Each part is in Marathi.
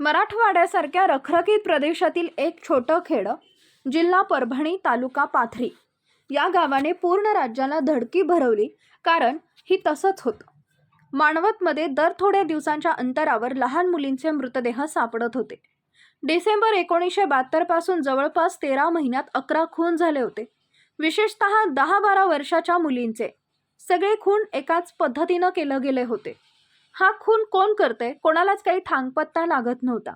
मराठवाड्यासारख्या रखरखीत प्रदेशातील एक छोटं खेडं जिल्हा परभणी तालुका पाथरी. या गावाने पूर्ण राज्याला धडकी भरवली कारण ही तसंच होतं. मानवतमध्ये दर थोड्या दिवसांच्या अंतरावर लहान मुलींचे मृतदेह सापडत होते. डिसेंबर एकोणीसशे बहात्तरपासून जवळपास तेरा महिन्यात अकरा खून झाले होते. विशेषत दहा बारा वर्षाच्या मुलींचे. सगळे खून एकाच पद्धतीनं केलं गेले होते. हा खून कोण करते कोणालाच काही ठांगपत्ता लागत नव्हता.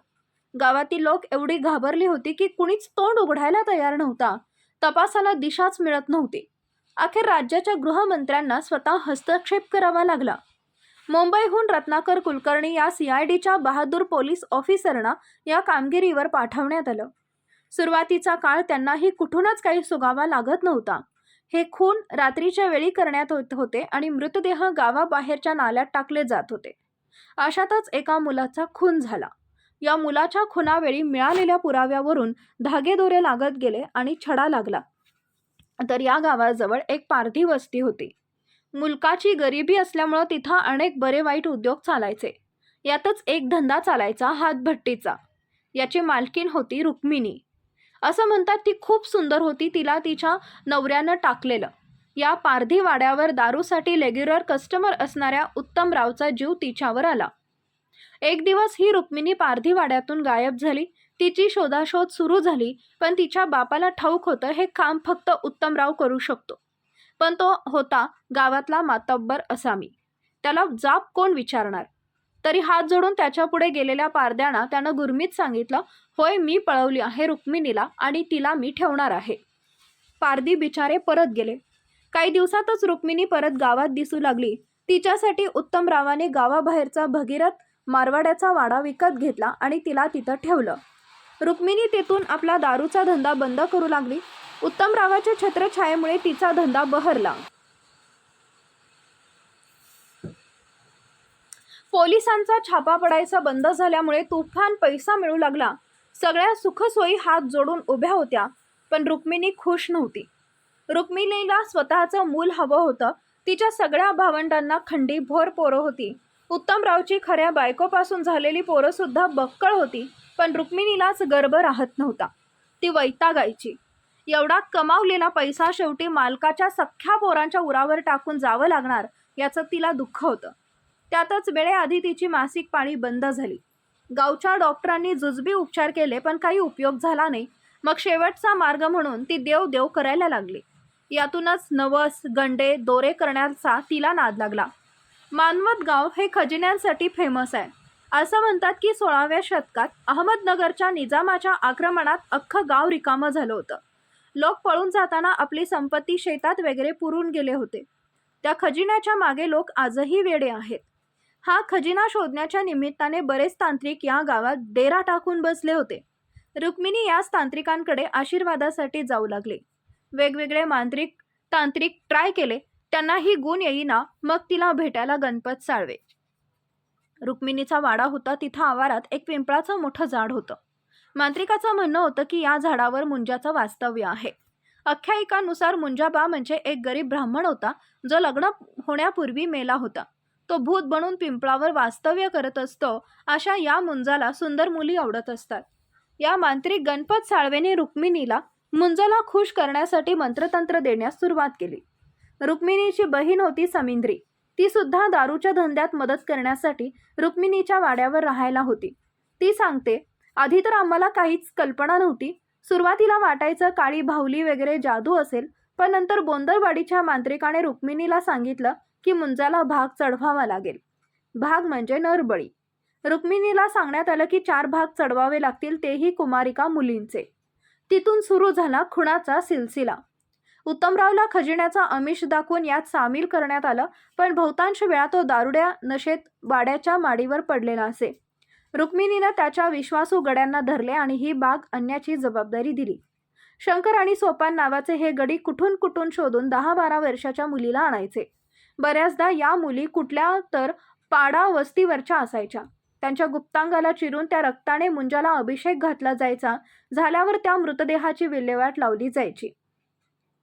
गावातील लोक एवढी घाबरली होती की कुणीच तोंड उघडायला तयार नव्हता. तपासाला दिशाच मिळत नव्हती. अखेर राज्याच्या गृहमंत्र्यांना स्वतः हस्तक्षेप करावा लागला. मुंबईहून रत्नाकर कुलकर्णी या सीआयडीच्या बहादूर पोलीस ऑफिसरना या कामगिरीवर पाठवण्यात आलं. सुरुवातीचा काळ त्यांनाही कुठूनच काही सुगावा लागत नव्हता. हे खून रात्रीच्या वेळी करण्यात होत होते आणि मृतदेह गावाबाहेरच्या नाल्यात टाकले जात होते. अशातच एका मुलाचा खून झाला. या मुलाच्या खुनावेळी मिळालेल्या पुराव्यावरून धागेदोरे लागत गेले आणि छडा लागला. तर या गावाजवळ एक पारधी वस्ती होती. मुलकाची गरिबी असल्यामुळं तिथं अनेक बरे वाईट उद्योग चालायचे. यातच एक धंदा चालायचा हातभट्टीचा. याची मालकीन होती रुक्मिणी. असं म्हणतात ती खूप सुंदर होती तिला तिच्या नवऱ्यानं टाकलेलं. या पारधी वाड्यावर दारूसाठी रेग्युलर कस्टमर असणाऱ्या उत्तमरावचा जीव तिच्यावर आला. एक दिवस ही रुक्मिणी पारधी वाड्यातून गायब झाली. तिची शोधाशोध सुरू झाली पण तिच्या बापाला ठाऊक होतं हे काम फक्त उत्तमराव करू शकतो. पण तो होता गावातला मातब्बर असामी. त्याला जाप कोण विचारणार? तरी हात जोडून त्याच्या पुढे गेलेल्या पारद्यानं त्यानं गुरमीत सांगितलं होय मी पळवली आहे रुक्मिणीला आणि तिला मी ठेवणार आहे. पारदी बिचारे परत गेले. काही दिवसातच रुक्मिणी परत गावात दिसू लागली. तिच्यासाठी उत्तमरावाने गावाबाहेरचा भगीरथ मारवाड्याचा वाडा विकत घेतला आणि तिला तिथं ठेवलं. रुक्मिणी तिथून आपला दारूचा धंदा बंद करू लागली. उत्तमरावाच्या छत्रछायेमुळे तिचा धंदा बहरला. पोलिसांचा छापा पडायचा बंद झाल्यामुळे तुफान पैसा मिळू लागला. सगळ्या सुखसोयी हात जोडून उभ्या होत्या पण रुक्मिणी खुश नव्हती. रुक्मिणीला स्वतःचं मूल हवं होतं. तिच्या सगळ्या भावंडांना खंडी भोर पोरं होती. उत्तमरावची खऱ्या बायकोपासून झालेली पोरं सुद्धा बक्कळ होती पण रुक्मिणीलाच गर्भ राहत नव्हता. ती वैतागायची. एवढा कमावलेला पैसा शेवटी मालकाच्या सख्ख्या पोरांच्या उरावर टाकून जावं लागणार याचं तिला दुःख होतं. त्यातच वेळेआधी तिची मासिक पाळी बंद झाली. गावच्या डॉक्टरांनी जुजबी उपचार केले पण काही उपयोग झाला नाही. मग शेवटचा मार्ग म्हणून ती देव देव करायला लागली. यातूनच नवस गंडे दोरे करण्याचा तिला नाद लागला. मानवत गाव हे खजिन्यांसाठी फेमस आहे. असं म्हणतात की सोळाव्या शतकात अहमदनगरच्या निजामाच्या आक्रमणात अख्खं गाव रिकामं झालं होतं. लोक पळून जाताना आपली संपत्ती शेतात वगैरे पुरून गेले होते. त्या खजिन्याच्या मागे लोक आजही वेडे आहेत. हा खजिना शोधण्याच्या निमित्ताने बरेच तांत्रिक या गावात डेरा टाकून बसले होते. रुक्मिणी याच तांत्रिकांकडे आशीर्वादासाठी जाऊ लागले. वेगवेगळे मांत्रिक तांत्रिक ट्राय केले त्यांना ही गुण येईना मग तिला भेटायला गणपत साळवे रुक्मिणीचा वाडा होता तिथं आवारात एक पिंपळाचं मोठं झाड होतं. मांत्रिकाचं म्हणणं होतं की या झाडावर मुंजाचं वास्तव्य आहे. आख्यायिकानुसार मुंजाबा म्हणजे एक गरीब ब्राह्मण होता जो लग्न होण्यापूर्वी मेला होता. तो भूत बनून पिंपळावर वास्तव्य करत असतो अशा या मुंजाला सुंदर मुली आवडत असतात. या मांत्रिक गणपत साळवेने रुक्मिणीला मुंजाला खुश करण्यासाठी मंत्रतंत्र देण्यास सुरुवात केली. रुक्मिणीची बहीण होती समिंद्री. ती सुद्धा दारूच्या धंद्यात मदत करण्यासाठी रुक्मिणीच्या वाड्यावर राहायला होती. ती सांगते आधी तर आम्हाला काहीच कल्पना नव्हती. सुरुवातीला वाटायचं काळी भावली वगैरे जादू असेल पण नंतर बोंदरवाडीच्या मांत्रिकाने रुक्मिणीला सांगितलं की मुंजाला भाग चढवावा लागेल. भाग म्हणजे नरबळी. रुक्मिणीला सांगण्यात आलं की चार भाग चढवावे लागतील तेही कुमारिका मुलींचे. तिथून सुरू झाला खुणाचा सिलसिला. उत्तमरावला खजिन्याचा अमिष दाखवून यात सामील करण्यात आलं पण बहुतांश वेळा तो दारुड्या नशेत वाड्याच्या माडीवर पडलेला असे. रुक्मिणीनं त्याच्या विश्वासू गड्यांना धरले आणि ही बाग आणण्याची जबाबदारी दिली. शंकर आणि सोपान नावाचे हे गडी कुठून कुठून शोधून दहा बारा वर्षाच्या मुलीला आणायचे. बऱ्याचदा या मुली कुठल्या तर पाडा वस्तीवरच्या असायच्या. त्यांच्या गुप्तांगाला चिरून त्या रक्ताने मुंजाला अभिषेक घातला जायचा झाल्यावर त्या मृतदेहाची विल्हेवाट लावली जायची.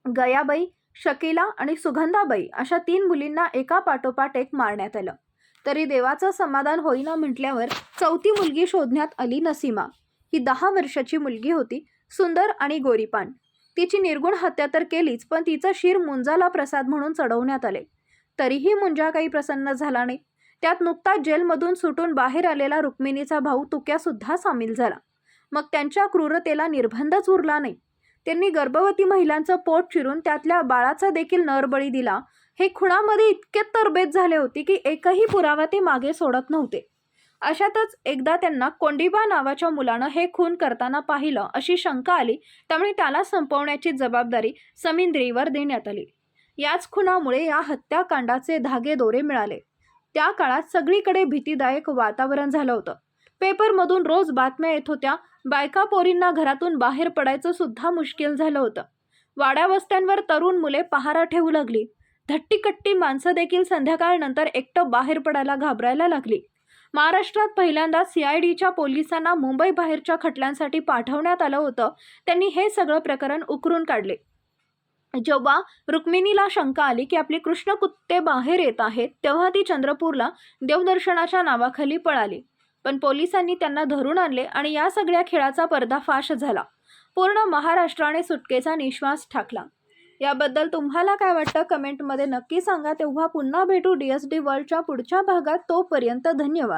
गयाबाई शकीला आणि सुगंधाबाई अशा तीन मुलींना एका पाठोपाठ एक मारण्यात आलं. तरी देवाचं समाधान होईना म्हटल्यावर चौथी मुलगी शोधण्यात आली नसीमा. ही दहा वर्षाची मुलगी होती सुंदर आणि गोरीपान. तिची निर्गुण हत्या तर केलीच पण तिचं शिर मुंजाला प्रसाद म्हणून चढवण्यात आले. तरीही मुंजा काही प्रसन्न झाला नाही. त्यात नुकताच जेलमधून सुटून बाहेर आलेला रुक्मिणीचा भाऊ तुक्यासुद्धा सामील झाला. मग त्यांच्या क्रूरतेला निर्बंधच उरला नाही. त्यांनी गर्भवती महिलांचं पोट चिरून त्यातल्या बाळाचा देखील नरबळी दिला. हे खुणामध्ये इतके तरबेज झाले होते की एकही पुरावा ते मागे सोडत नव्हते. अशातच एकदा त्यांना कोंडिबा नावाच्या मुलानं हे खून करताना पाहिलं अशी शंका आली त्यामुळे त्याला संपवण्याची जबाबदारी समिंद्रीवर देण्यात आली. याच खुनामुळे या हत्याकांडाचे धागे दोरे मिळाले. त्या काळात सगळीकडे भीतीदायक वातावरण झालं होतं. पेपरमधून रोज बातम्या येत होत्या बायका पोरींना घरातून बाहेर पडायचं सुद्धा मुश्किल झालं होतं. वाड्यावस्त्यांवर तरुण मुले पहारा ठेवू लागली धट्टीकट्टी माणसं देखील संध्याकाळनंतर एकटं बाहेर पडायला घाबरायला लागली. महाराष्ट्रात पहिल्यांदा सीआयडीच्या पोलिसांना मुंबई बाहेरच्या खटल्यांसाठी पाठवण्यात आलं होतं. त्यांनी हे सगळं प्रकरण उकरून काढले. जेव्हा रुक्मिणीला शंका आली की आपले कृष्ण कुत्ते बाहेर येत आहेत तेव्हा ती चंद्रपूरला देवदर्शनाच्या नावाखाली पळाली. पण पोलिसांनी त्यांना धरून आणले आणि या सगळ्या खेळाचा पर्दाफाश झाला. पूर्ण महाराष्ट्राने सुटकेचा निश्वास ठाकला. याबद्दल तुम्हाला काय वाटतं? कमेंटमध्ये नक्की सांगा. तेव्हा पुन्हा भेटू डी एस डी वर्ल्डच्या पुढच्या भागात. तोपर्यंत धन्यवाद.